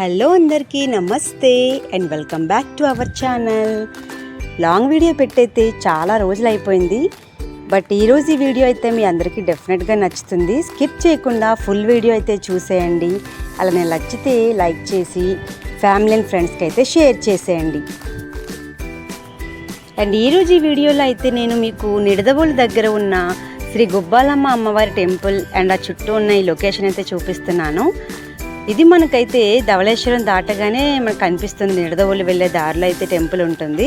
Hello అందరికీ నమస్తే and welcome back to our channel. Long video పెట్టయితే చాలా రోజులు అయిపోయింది. బట్ ఈరోజు ఈ వీడియో అయితే మీ అందరికీ డెఫినెట్గా నచ్చుతుంది. స్కిప్ చేయకుండా ఫుల్ వీడియో అయితే చూసేయండి. అలానే నచ్చితే లైక్ చేసి ఫ్యామిలీ అండ్ ఫ్రెండ్స్కి అయితే షేర్ చేసేయండి. అండ్ ఈరోజు ఈ వీడియోలో అయితే నేను మీకు నిడదవోలు దగ్గర ఉన్న శ్రీ గుబ్బాలమ్మ అమ్మవారి టెంపుల్ అండ్ ఆ చుట్టూ ఉన్న ఈ లొకేషన్ అయితే చూపిస్తున్నాను. ఇది మనకైతే ధవళేశ్వరం దాటగానే మనకు కనిపిస్తుంది నిడదవోలు వెళ్ళే దారిలో అయితే టెంపుల్ ఉంటుంది.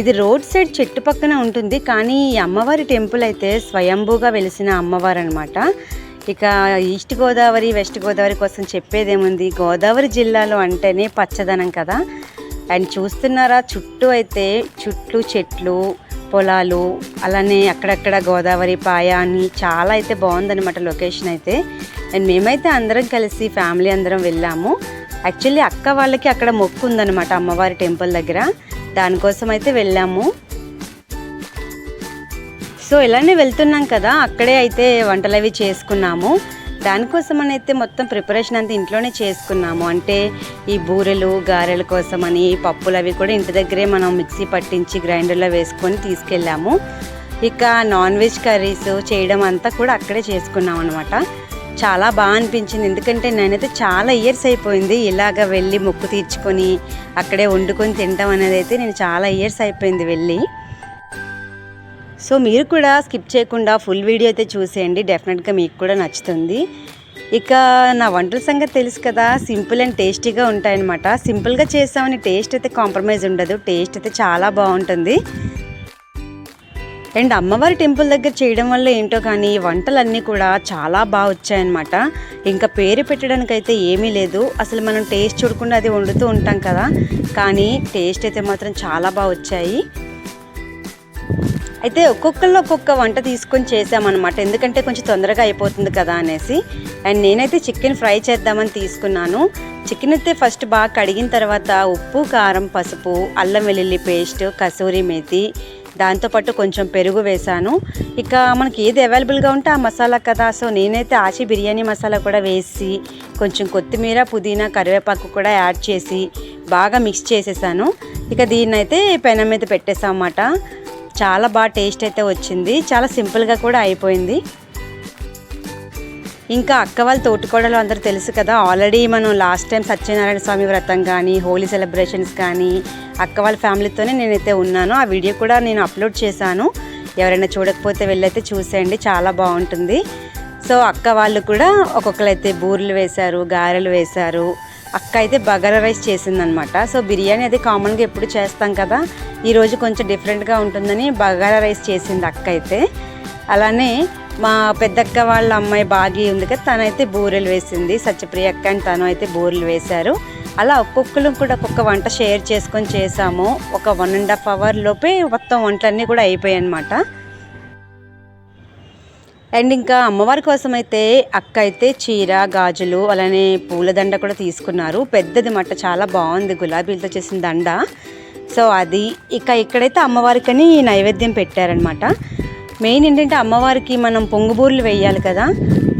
ఇది రోడ్ సైడ్ చెట్టు పక్కన ఉంటుంది. కానీ ఈ అమ్మవారి టెంపుల్ అయితే స్వయంభూగా వెలిసిన అమ్మవారు అనమాట ఇక ఈస్ట్ గోదావరి వెస్ట్ గోదావరి కోసం చెప్పేదేముంది? గోదావరి జిల్లాలో అంటేనే పచ్చదనం కదా. అండ్ చూస్తున్నారా? చుట్టూ అయితే చుట్టూ చెట్లు పొలాలు అలానే అక్కడక్కడ గోదావరి పాయ అని చాలా అయితే బాగుందన్నమాట లొకేషన్ అయితే. అండ్ మేమైతే అందరం కలిసి ఫ్యామిలీ అందరం వెళ్ళాము. యాక్చువల్లీ అక్క వాళ్ళకి అక్కడ మొక్కు ఉందన్నమాట అమ్మవారి టెంపుల్ దగ్గర. దానికోసం అయితే వెళ్ళాము. సో ఇలానే వెళ్తున్నాం కదా అక్కడే అయితే వంటలు అవి చేసుకున్నాము. దానికోసం అని అయితే మొత్తం ప్రిపరేషన్ అంతా ఇంట్లోనే చేసుకున్నాము. అంటే ఈ బూరెలు గారెల కోసం అని పప్పులు అవి కూడా ఇంటి దగ్గరే మనం మిక్సీ పట్టించి గ్రైండర్లో వేసుకొని తీసుకెళ్ళాము. ఇక నాన్ వెజ్ కర్రీస్ చేయడం అంతా కూడా అక్కడే చేసుకున్నాం అనమాట చాలా బాగా అనిపించింది. ఎందుకంటే నేనైతే చాలా ఇయర్స్ అయిపోయింది ఇలాగ వెళ్ళి మొక్కు తీర్చుకొని అక్కడే వండుకొని తింటాం అనేది అయితే నేను చాలా ఇయర్స్ అయిపోయింది వెళ్ళి. సో మీరు కూడా స్కిప్ చేయకుండా ఫుల్ వీడియో అయితే చూసేయండి. డెఫినెట్గా మీకు కూడా నచ్చుతుంది. ఇక నా వంటల సంగతి తెలుసు కదా సింపుల్ అండ్ టేస్టీగా ఉంటాయన్నమాట. సింపుల్గా చేసామని టేస్ట్ అయితే కాంప్రమైజ్ ఉండదు. టేస్ట్ అయితే చాలా బాగుంటుంది. అండ్ అమ్మవారి టెంపుల్ దగ్గర చేయడం వల్ల ఏంటో కానీ వంటలన్నీ కూడా చాలా బాగా వచ్చాయన్నమాట. ఇంకా పేరు పెట్టడానికి అయితే ఏమీ లేదు. అసలు మనం టేస్ట్ చూడకుండా అది వండుతూ ఉంటాం కదా. కానీ టేస్ట్ అయితే మాత్రం చాలా బాగా వచ్చాయి. అయితే ఒక్కొక్కళ్ళు ఒక్కొక్క వంట తీసుకొని చేసామన్నమాట ఎందుకంటే కొంచెం తొందరగా అయిపోతుంది కదా అనేసి. అండ్ నేనైతే చికెన్ ఫ్రై చేద్దామని తీసుకున్నాను. చికెన్ అయితే ఫస్ట్ బాగా కడిగిన తర్వాత ఉప్పు కారం పసుపు అల్లం వెల్లుల్లి పేస్ట్ కసూరి మేతి దాంతోపాటు కొంచెం పెరుగు వేశాను. ఇక మనకి ఏది అవైలబుల్గా ఉంటే ఆ మసాలా కదా. సో నేనైతే ఆచి బిర్యానీ మసాలా కూడా వేసి కొంచెం కొత్తిమీర పుదీనా కరివేపాకు కూడా యాడ్ చేసి బాగా మిక్స్ చేసేసాను. ఇక దీన్నైతే పెనం మీద పెట్టేసాం అన్నమాట చాలా బాగా టేస్ట్ అయితే వచ్చింది. చాలా సింపుల్గా కూడా అయిపోయింది. ఇంకా అక్క వాళ్ళ తోటికోడలు అందరూ తెలుసు కదా ఆల్రెడీ మనం లాస్ట్ టైం సత్యనారాయణ స్వామి వ్రతం కానీ హోలీ సెలబ్రేషన్స్ కానీ అక్క వాళ్ళ ఫ్యామిలీతోనే నేనైతే ఉన్నాను. ఆ వీడియో కూడా నేను అప్లోడ్ చేశాను. ఎవరైనా చూడకపోతే వెళ్ళైతే చూసేయండి. చాలా బాగుంటుంది. సో అక్క వాళ్ళు కూడా ఒక్కొక్కరైతే బూరెలు వేశారు గారెలు వేశారు. అక్క అయితే బగారా రైస్ చేసిందనమాట. సో బిర్యానీ అది కామన్గా ఎప్పుడు చేస్తాం కదా ఈరోజు కొంచెం డిఫరెంట్గా ఉంటుందని బగారా రైస్ చేసింది అక్క అయితే. అలానే మా పెద్దక్క వాళ్ళ అమ్మాయి బాగి ఉంది కదా తనైతే బూరెలు వేసింది. సత్యప్రియ అక్క అని తను అయితే బూరెలు వేశారు. అలా ఒక్కొక్కరు కూడా ఒక్కొక్క వంట షేర్ చేసుకొని చేసాము. ఒక వన్ అండ్ హాఫ్ అవర్ లోపే మొత్తం వంటలన్నీ కూడా అయిపోయాయి అనమాట అండ్ ఇంకా అమ్మవారి కోసం అయితే అక్క అయితే చీర గాజులు అలానే పూలదండ కూడా తీసుకున్నారు. పెద్దది మట్ట చాలా బాగుంది గులాబీలతో చేసిన దండ. సో అది ఇక ఇక్కడైతే అమ్మవారికని నైవేద్యం పెట్టారనమాట మెయిన్ ఏంటంటే అమ్మవారికి మనం పొంగుబూర్లు వేయాలి కదా.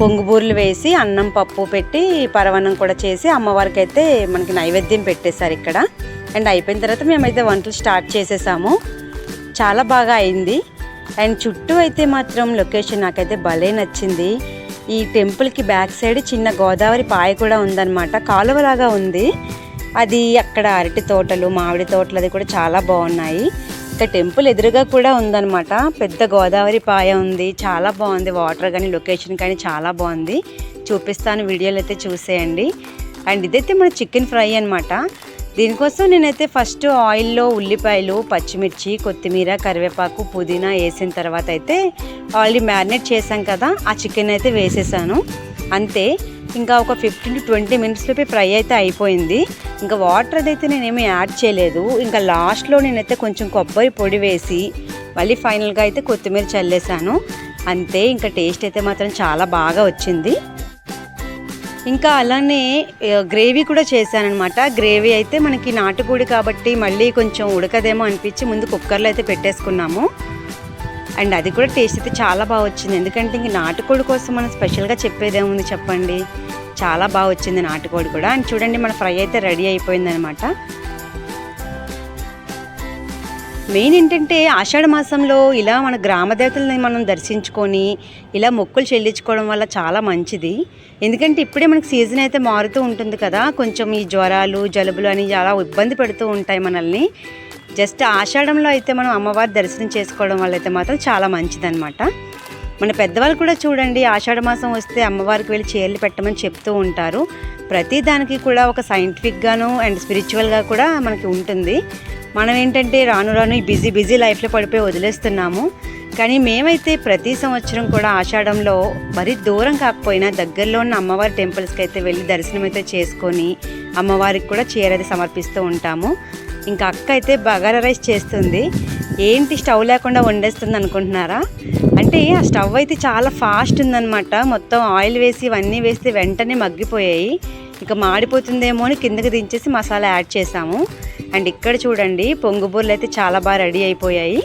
పొంగుబూర్లు వేసి అన్నం పప్పు పెట్టి పరవన్నం కూడా చేసి అమ్మవారికి అయితే మనకి నైవేద్యం పెట్టేశారు ఇక్కడ. అండ్ అయిపోయిన తర్వాత మేమైతే వంటలు స్టార్ట్ చేసేసాము. చాలా బాగా అయింది. అండ్ చుట్టూ అయితే మాత్రం లొకేషన్ నాకైతే భలే నచ్చింది. ఈ టెంపుల్కి బ్యాక్ సైడ్ చిన్న గోదావరి పాయ కూడా ఉందన్నమాట. కాలువలాగా ఉంది. అది అక్కడ అరటి తోటలు మామిడి తోటలు అది కూడా చాలా బాగున్నాయి. ఇంకా టెంపుల్ ఎదురుగా కూడా ఉందన్నమాట. పెద్ద గోదావరి పాయ ఉంది. చాలా బాగుంది. వాటర్ కానీ లొకేషన్ కానీ చాలా బాగుంది. చూపిస్తాను వీడియోలు అయితే చూసేయండి. అండ్ ఇదైతే మన చికెన్ ఫ్రై అనమాట దీనికోసం నేనైతే ఫస్ట్ ఆయిల్లో ఉల్లిపాయలు పచ్చిమిర్చి కొత్తిమీర కరివేపాకు పుదీనా వేసిన తర్వాత అయితే ఆల్రెడీ మ్యారినేట్ చేశాం కదా ఆ చికెన్ అయితే వేసేసాను. అంతే ఇంకా ఒక ఫిఫ్టీన్ టు ట్వంటీ మినిట్స్లోపే ఫ్రై అయితే అయిపోయింది. ఇంకా వాటర్ అయితే నేనేమి యాడ్ చేయలేదు. ఇంకా లాస్ట్లో నేనైతే కొంచెం కొబ్బరి పొడి వేసి మళ్ళీ ఫైనల్గా అయితే కొత్తిమీర చల్లేసాను అంతే ఇంకా టేస్ట్ అయితే మాత్రం చాలా బాగా వచ్చింది. ఇంకా అలానే గ్రేవీ కూడా చేశానమాట గ్రేవీ అయితే మనకి నాటుకోడి కాబట్టి మళ్ళీ కొంచెం ఉడకదేమో అనిపించి ముందు కుక్కర్లో అయితే పెట్టేసుకున్నాము. అండ్ అది కూడా టేస్ట్ అయితే చాలా బాగా వచ్చింది. ఎందుకంటే ఇంక నాటుకోడి కోసం మనం స్పెషల్గా చెప్పేదేముంది చెప్పండి? చాలా బాగా వచ్చింది నాటుకోడి కూడా. అండ్ చూడండి మన ఫ్రై అయితే రెడీ అయిపోయిందనమాట మెయిన్ ఏంటంటే ఆషాఢ మాసంలో ఇలా మన గ్రామ దేవతల్ని మనం దర్శించుకొని ఇలా మొక్కులు చెల్లించుకోవడం వల్ల చాలా మంచిది. ఎందుకంటే ఇప్పుడే మనకి సీజన్ అయితే మారుతూ ఉంటుంది కదా. కొంచెం ఈ జ్వరాలు జలుబులు అని చాలా ఇబ్బంది పెడుతూ ఉంటాయి మనల్ని. జస్ట్ ఆషాఢంలో అయితే మనం అమ్మవారి దర్శనం చేసుకోవడం వల్ల అయితే మాత్రం చాలా మంచిదన్నమాట. మన పెద్దవాళ్ళు కూడా చూడండి ఆషాఢ మాసం వస్తే అమ్మవారికి వెళ్ళి చీరలు పెట్టమని చెప్తూ ఉంటారు. ప్రతి దానికి కూడా ఒక సైంటిఫిక్గాను అండ్ స్పిరిచువల్గా కూడా మనకి ఉంటుంది. మనం ఏంటంటే రాను రాను ఈ బిజీ బిజీ లైఫ్లో పడిపోయి వదిలేస్తున్నాము. కానీ మేమైతే ప్రతి సంవత్సరం కూడా ఆషాఢంలో మరీ దూరం కాకపోయినా దగ్గరలో ఉన్న అమ్మవారి టెంపుల్స్కి అయితే వెళ్ళి దర్శనం అయితే చేసుకొని అమ్మవారికి కూడా చీర అయితే సమర్పిస్తూ ఉంటాము. ఇంకా అక్క అయితే బగారా రైస్ చేస్తుంది. ఏంటి స్టవ్ లేకుండా వండేస్తుంది అనుకుంటున్నారా? అంటే ఆ స్టవ్ అయితే చాలా ఫాస్ట్ ఉందన్నమాట. మొత్తం ఆయిల్ వేసి ఇవన్నీ వేస్తే వెంటనే మగ్గిపోయాయి. ఇక మాడిపోతుందేమో అని కిందకి దించేసి మసాలా యాడ్ చేసాము. అండ్ ఇక్కడ చూడండి పొంగు బూరెలు అయితే చాలా బాగా రెడీ అయిపోయాయి.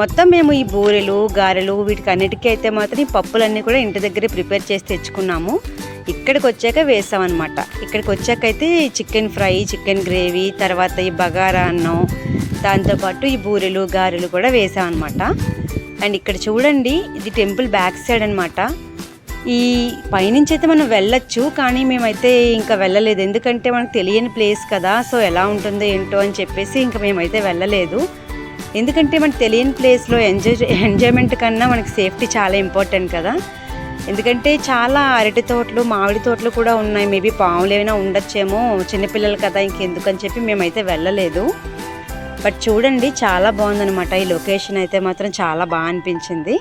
మొత్తం మేము ఈ బూరెలు గారెలు వీటికి అన్నిటికీ అయితే మాత్రం ఈ పప్పులన్నీ కూడా ఇంటి దగ్గరే ప్రిపేర్ చేసి తెచ్చుకున్నాము. ఇక్కడికి వచ్చాక వేసామన్నమాట. ఇక్కడికి వచ్చాక అయితే చికెన్ ఫ్రై చికెన్ గ్రేవీ తర్వాత ఈ బగారా అన్నం దాంతోపాటు ఈ బూరెలు గారెలు కూడా వేసామన్నమాట. అండ్ ఇక్కడ చూడండి ఇది టెంపుల్ బ్యాక్ సైడ్ అనమాట ఈ పైనుంచి అయితే మనం వెళ్ళొచ్చు కానీ మేమైతే ఇంకా వెళ్ళలేదు. ఎందుకంటే మనకు తెలియని ప్లేస్ కదా సో ఎలా ఉంటుందో ఏంటో అని చెప్పేసి ఇంకా మేమైతే వెళ్ళలేదు. ఎందుకంటే మనకు తెలియని ప్లేస్లో ఎంజాయ్ ఎంజాయ్మెంట్ కన్నా మనకి సేఫ్టీ చాలా ఇంపార్టెంట్ కదా. ఎందుకంటే చాలా అరటి తోటలు మామిడి తోటలు కూడా ఉన్నాయి. మేబీ పాములు ఏమైనా ఉండొచ్చేమో చిన్నపిల్లలు కదా ఇంకెందుకని చెప్పి మేమైతే వెళ్ళలేదు. బట్ చూడండి చాలా బాగుందనమాట ఈ లొకేషన్ అయితే మాత్రం చాలా బాగా అనిపించింది.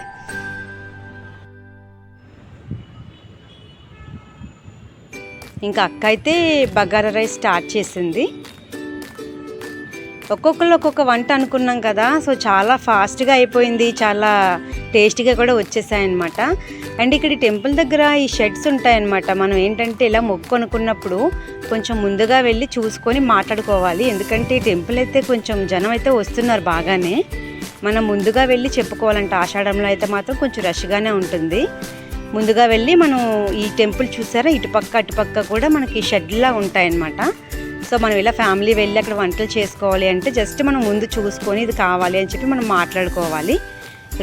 ఇంకా అక్క అయితే బగారా రైస్ స్టార్ట్ చేసింది. ఒక్కొక్కరు ఒక్కొక్క వంట అనుకున్నాం కదా సో చాలా ఫాస్ట్గా అయిపోయింది చాలా టేస్టీగా కూడా వచ్చేసాయన్నమాట. అండ్ ఇక్కడ టెంపుల్ దగ్గర ఈ షెడ్స్ ఉంటాయన్నమాట. మనం ఏంటంటే ఇలా మొక్కు అనుకున్నప్పుడు కొంచెం ముందుగా వెళ్ళి చూసుకొని మాట్లాడుకోవాలి. ఎందుకంటే టెంపుల్ అయితే కొంచెం జనం అయితే వస్తున్నారు బాగానే. మనం ముందుగా వెళ్ళి చెప్పుకోవాలంటే. ఆషాఢంలో అయితే మాత్రం కొంచెం రష్గానే ఉంటుంది. ముందుగా వెళ్ళి మనం ఈ టెంపుల్ చూసారా? ఇటుపక్క అటుపక్క కూడా మనకి షెడ్లా ఉంటాయన్నమాట. సో మనం ఇలా ఫ్యామిలీ వెళ్ళి అక్కడ వంటలు చేసుకోవాలి అంటే జస్ట్ మనం ముందు చూసుకొని ఇది కావాలి అని చెప్పి మనం మాట్లాడుకోవాలి.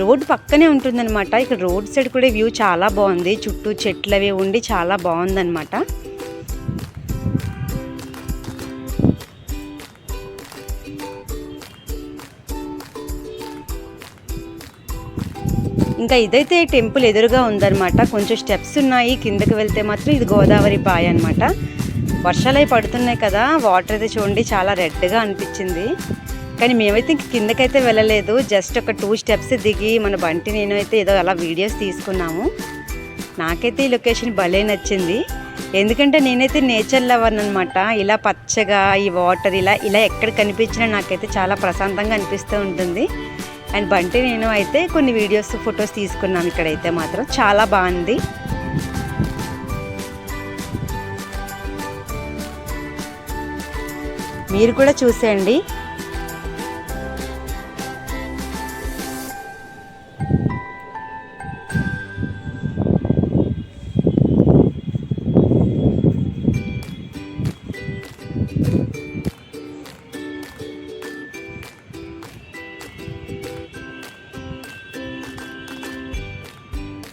రోడ్డు పక్కనే ఉంటుందన్నమాట. ఇక్కడ రోడ్ సైడ్ కూడా వ్యూ చాలా బాగుంది. చుట్టూ చెట్లు అవి ఉండి చాలా బాగుందన్నమాట. ఇంకా ఇదైతే టెంపుల్ ఎదురుగా ఉందన్నమాట. కొంచెం స్టెప్స్ ఉన్నాయి. కిందకి వెళ్తే మాత్రం ఇది గోదావరి బాయ్ అనమాట వర్షాలు అవి పడుతున్నాయి కదా. వాటర్ అయితే చూడండి చాలా రెడ్గా అనిపించింది. కానీ మేమైతే ఇంక కిందకైతే వెళ్ళలేదు. జస్ట్ ఒక టూ స్టెప్స్ దిగి మన బంటి నేను అయితే ఏదో అలా వీడియోస్ తీసుకున్నాము. నాకైతే ఈ లొకేషన్ భలే నచ్చింది. ఎందుకంటే నేనైతే నేచర్ లవర్ అనమాట ఇలా పచ్చగా ఈ వాటర్ ఇలా ఇలా ఎక్కడ కనిపించినా నాకైతే చాలా ప్రశాంతంగా అనిపిస్తూ ఉంటుంది. అండ్ బంటి నేను అయితే కొన్ని వీడియోస్ ఫొటోస్ తీసుకున్నాను ఇక్కడైతే మాత్రం. చాలా బాగుంది. మీరు కూడా చూసేయండి.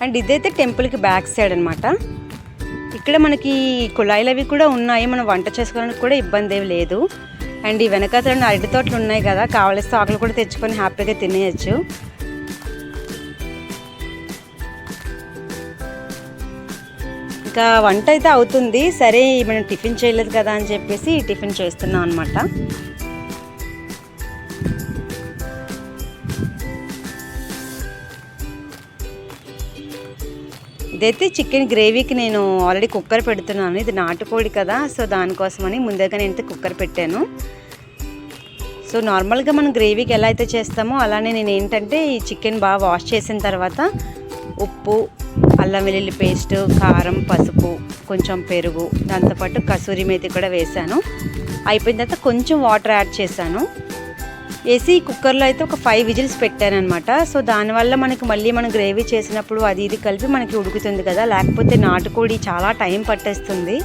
అండ్ ఇదైతే టెంపుల్కి బ్యాక్ సైడ్ అనమాట ఇక్కడ మనకి కుళాయిలు అవి కూడా ఉన్నాయి. మనం వంట చేసుకోవడానికి కూడా ఇబ్బంది ఏమి లేదు. అండ్ ఈ వెనకాతల అరటి తోటలు ఉన్నాయి కదా కావలిస్తే ఆకులు కూడా తెచ్చుకొని హ్యాపీగా తినేయచ్చు. ఇంకా వంట అయితే అవుతుంది. సరే మనం టిఫిన్ చేయలేదు కదా అని చెప్పేసి టిఫిన్ చేస్తున్నాం అనమాట ఇదైతే చికెన్ గ్రేవీకి నేను ఆల్రెడీ కుక్కర్ పెడుతున్నాను. ఇది నాటుకోడి కదా సో దానికోసమని ముందుగా నేను కుక్కర్ పెట్టాను. సో నార్మల్గా మనం గ్రేవీకి ఎలా అయితే చేస్తామో అలానే నేను ఏంటంటే ఈ చికెన్ బాగా వాష్ చేసిన తర్వాత ఉప్పు అల్లం వెల్లుల్లి పేస్ట్ కారం పసుపు కొంచెం పెరుగు దాంతోపాటు కసూరి మేతి కూడా వేసాను అయిపోయిన తర్వాత కొంచెం వాటర్ యాడ్ చేశాను. వేసి కుక్కర్లో అయితే ఒక ఫైవ్ విజిల్స్ పెట్టానమాట సో దానివల్ల మనకి మళ్ళీ మనం గ్రేవీ చేసినప్పుడు అది ఇది కలిపి మనకి ఉడుకుతుంది కదా. లేకపోతే నాటుకోడి చాలా టైం పట్టేస్తుంది.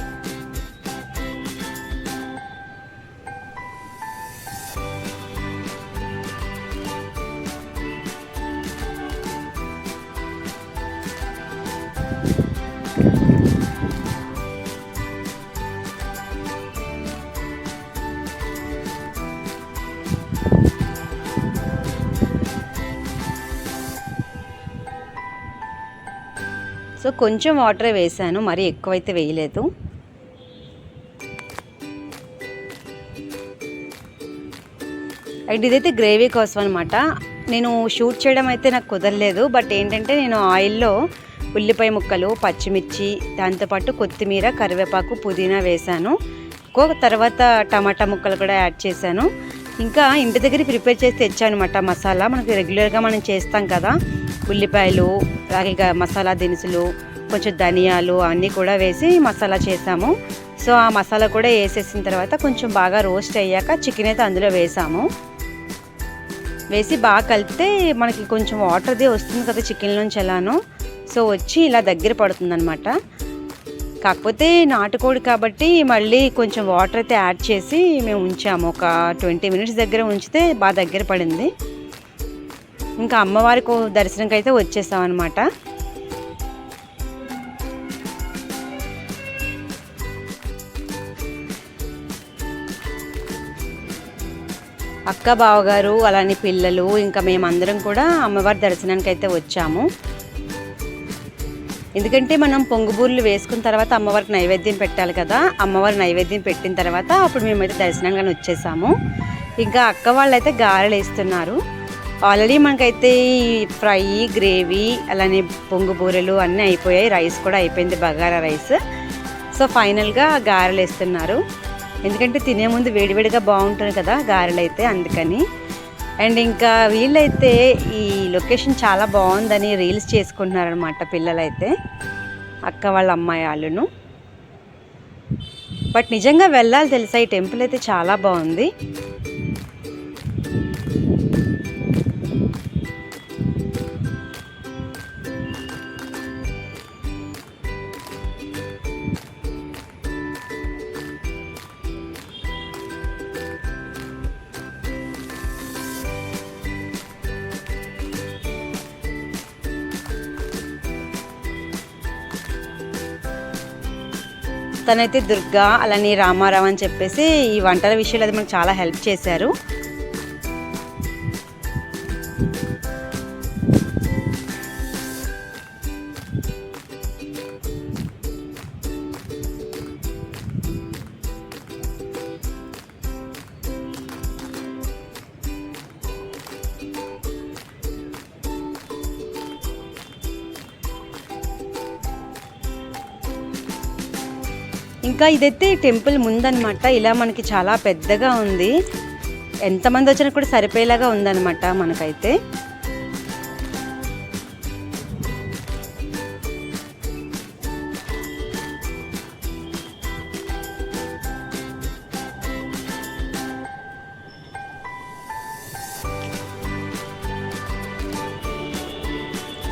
సో కొంచెం వాటర్ వేసాను మరీ ఎక్కువైతే వేయలేదు. అండ్ ఇదైతే గ్రేవీ కోసం అనమాట నేను షూట్ చేయడం అయితే నాకు కుదరలేదు బట్ ఏంటంటే నేను ఆయిల్లో ఉల్లిపాయ ముక్కలు పచ్చిమిర్చి దాంతోపాటు కొత్తిమీర కరివేపాకు పుదీనా వేశాను ఎక్కువ తర్వాత టమాటా ముక్కలు కూడా యాడ్ చేశాను. ఇంకా ఇంటి దగ్గర ప్రిపేర్ చేసి తెచ్చాను అనమాట మసాలా. మనకి రెగ్యులర్గా మనం చేస్తాం కదా ఉల్లిపాయలు అలాగే మసాలా దినుసులు కొంచెం ధనియాలు అన్నీ కూడా వేసి మసాలా చేసాము. సో ఆ మసాలా కూడా వేసేసిన తర్వాత కొంచెం బాగా రోస్ట్ అయ్యాక చికెన్ అయితే అందులో వేసాము. వేసి బాగా కలిపితే మనకి కొంచెం వాటర్ది వస్తుంది కదా చికెన్ నుంచి ఎలానో. సో వచ్చి ఇలా దగ్గర పడుతుందనమాట కాకపోతే నాటుకోడి కాబట్టి మళ్ళీ కొంచెం వాటర్ అయితే యాడ్ చేసి మేము ఉంచాము. ఒక ట్వంటీ మినిట్స్ దగ్గర ఉంచితే బాగా దగ్గర పడింది. ఇంకా అమ్మవారికి దర్శనంకి అయితే వచ్చేసాం అనమాట అక్క బావగారు అలానే పిల్లలు ఇంకా మేమందరం కూడా అమ్మవారి దర్శనానికి అయితే వచ్చాము. ఎందుకంటే మనం పొంగుబూర్లు వేసుకున్న తర్వాత అమ్మవారికి నైవేద్యం పెట్టాలి కదా అమ్మవారి నైవేద్యం పెట్టిన తర్వాత అప్పుడు మేమైతే దర్శనానికి వచ్చేసాము. ఇంకా అక్క వాళ్ళు అయితే గారెలు వేస్తున్నారు. ఆల్రెడీ మనకైతే ఫ్రై గ్రేవీ అలానే పొంగు బూరెలు అన్నీ అయిపోయాయి. రైస్ కూడా అయిపోయింది బగారా రైస్. సో ఫైనల్గా గారెలు వేస్తున్నారు. ఎందుకంటే తినే ముందు వేడివేడిగా బాగుంటుంది కదా గారెలు అయితే అందుకని. అండ్ ఇంకా వీళ్ళైతే ఈ లొకేషన్ చాలా బాగుందని రీల్స్ చేసుకుంటున్నారనమాట పిల్లలైతే అక్క వాళ్ళ అమ్మాయి వాళ్ళను. బట్ నిజంగా వెళ్ళాలి తెలుసా ఈ టెంపుల్ అయితే చాలా బాగుంది. తనైతే దుర్గా అలానే రామారావు అని చెప్పేసి ఈ వంటల విషయంలో అది మనకు చాలా హెల్ప్ చేశారు. ఇంకా ఇదైతే టెంపుల్ ముందనమాట ఇలా మనకి చాలా పెద్దగా ఉంది. ఎంతమంది వచ్చినా కూడా సరిపోయేలాగా ఉందన్నమాట మనకైతే.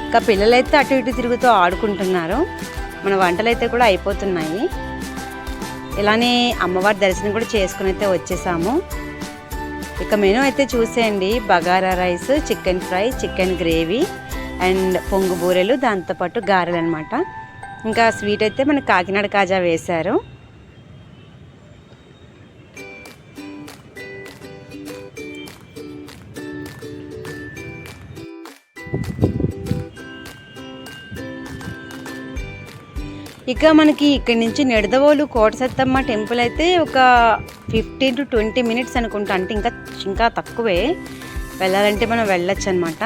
ఇంకా పిల్లలైతే అటు ఇటు తిరుగుతూ ఆడుకుంటున్నారు. మన వంటలైతే కూడా అయిపోతున్నాయి. ఇలానే అమ్మవారి దర్శనం కూడా చేసుకుని అయితే వచ్చేసాము. ఇక మెనూ అయితే చూసేయండి. Bagara rice chicken fry chicken gravy and పొంగు బూరెలు దాంతోపాటు గారెలు అనమాట ఇంకా స్వీట్ అయితే మన కాకినాడ కాజా వేశారు. ఇక మనకి ఇక్కడి నుంచి నిడదవోలు కోటసత్తమ్మ టెంపుల్ అయితే ఒక ఫిఫ్టీన్ టు ట్వంటీ మినిట్స్ అనుకుంటా. అంటే ఇంకా ఇంకా తక్కువే. వెళ్ళాలంటే మనం వెళ్ళొచ్చు అనమాట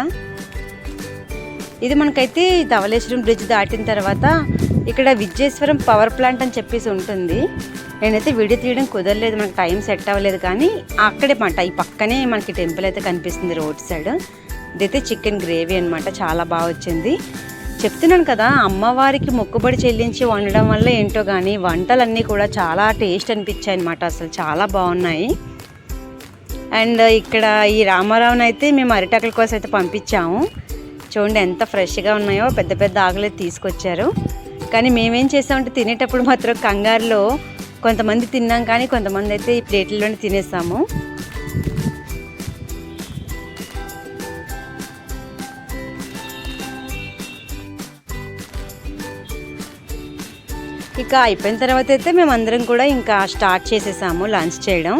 ఇది మనకైతే ధవళేశ్వరం బ్రిడ్జ్ దాటిన తర్వాత ఇక్కడ విజయేశ్వరం పవర్ ప్లాంట్ అని చెప్పేసి ఉంటుంది. నేనైతే వీడియో తీయడం కుదరలేదు మనకు టైం సెట్ అవ్వలేదు కానీ అక్కడే మాట ఈ పక్కనే మనకి టెంపుల్ అయితే కనిపిస్తుంది రోడ్ సైడ్. ఇదైతే చికెన్ గ్రేవీ అనమాట చాలా బాగా వచ్చింది. చెప్తున్నాను కదా అమ్మవారికి మొక్కుబడి చెల్లించి వండడం వల్ల ఏంటో కానీ వంటలన్నీ కూడా చాలా టేస్ట్ అనిపించాయి అనమాట అసలు చాలా బాగున్నాయి. అండ్ ఇక్కడ ఈ రామారావుని అయితే మేము అరిటాకుల కోసం అయితే పంపించాము. చూడండి ఎంత ఫ్రెష్గా ఉన్నాయో పెద్ద పెద్ద ఆకులు తీసుకొచ్చారు. కానీ మేమేం చేసామంటే తినేటప్పుడు మాత్రం కంగారులో కొంతమంది తిన్నాం కానీ కొంతమంది అయితే ఈ ప్లేట్లలోనే తినేసాము ఇక అయిపోయిన తర్వాత అయితే మేమందరం కూడా ఇంకా స్టార్ట్ చేసేసాము లంచ్ చేయడం.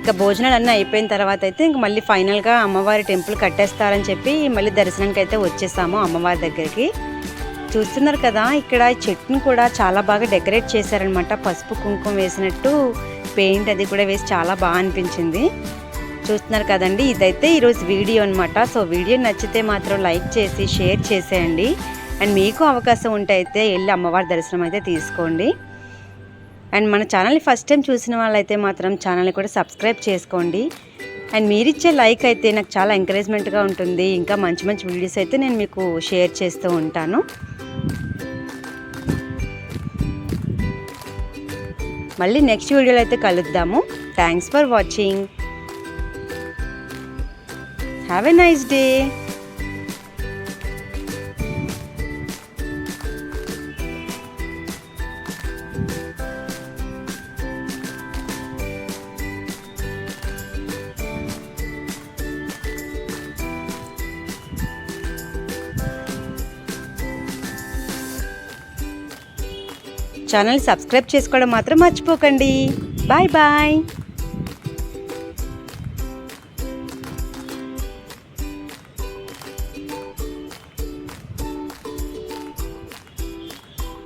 ఇక భోజనాలు అన్నీ అయిపోయిన తర్వాత అయితే ఇంక మళ్ళీ ఫైనల్గా అమ్మవారి టెంపుల్ కట్టేస్తారని చెప్పి మళ్ళీ దర్శనానికి అయితే వచ్చేసాము అమ్మవారి దగ్గరికి. చూస్తున్నారు కదా ఇక్కడ చెట్టును కూడా చాలా బాగా డెకరేట్ చేశారనమాట. పసుపు కుంకుమ వేసినట్టు పెయింట్ అది కూడా వేసి చాలా బాగా అనిపించింది. చూస్తున్నారు కదండి ఇదైతే ఈరోజు వీడియో అనమాట సో వీడియో నచ్చితే మాత్రం లైక్ చేసి షేర్ చేసేయండి. అండ్ మీకు అవకాశం ఉంటే అయితే వెళ్ళి అమ్మవారి దర్శనం అయితే తీసుకోండి. అండ్ మన ఛానల్ని ఫస్ట్ టైం చూసిన వాళ్ళైతే మాత్రం ఛానల్ని కూడా సబ్స్క్రైబ్ చేసుకోండి. అండ్ మీరిచ్చే లైక్ అయితే నాకు చాలా ఎంకరేజ్మెంట్గా ఉంటుంది. ఇంకా మంచి మంచి వీడియోస్ అయితే నేను మీకు షేర్ చేస్తూ ఉంటాను. మళ్ళీ నెక్స్ట్ వీడియోలో అయితే కలుద్దాము. Thanks for watching have a nice day channel subscribe చేసుకోవడం మాత్రం మర్చిపోకండి. Bye bye.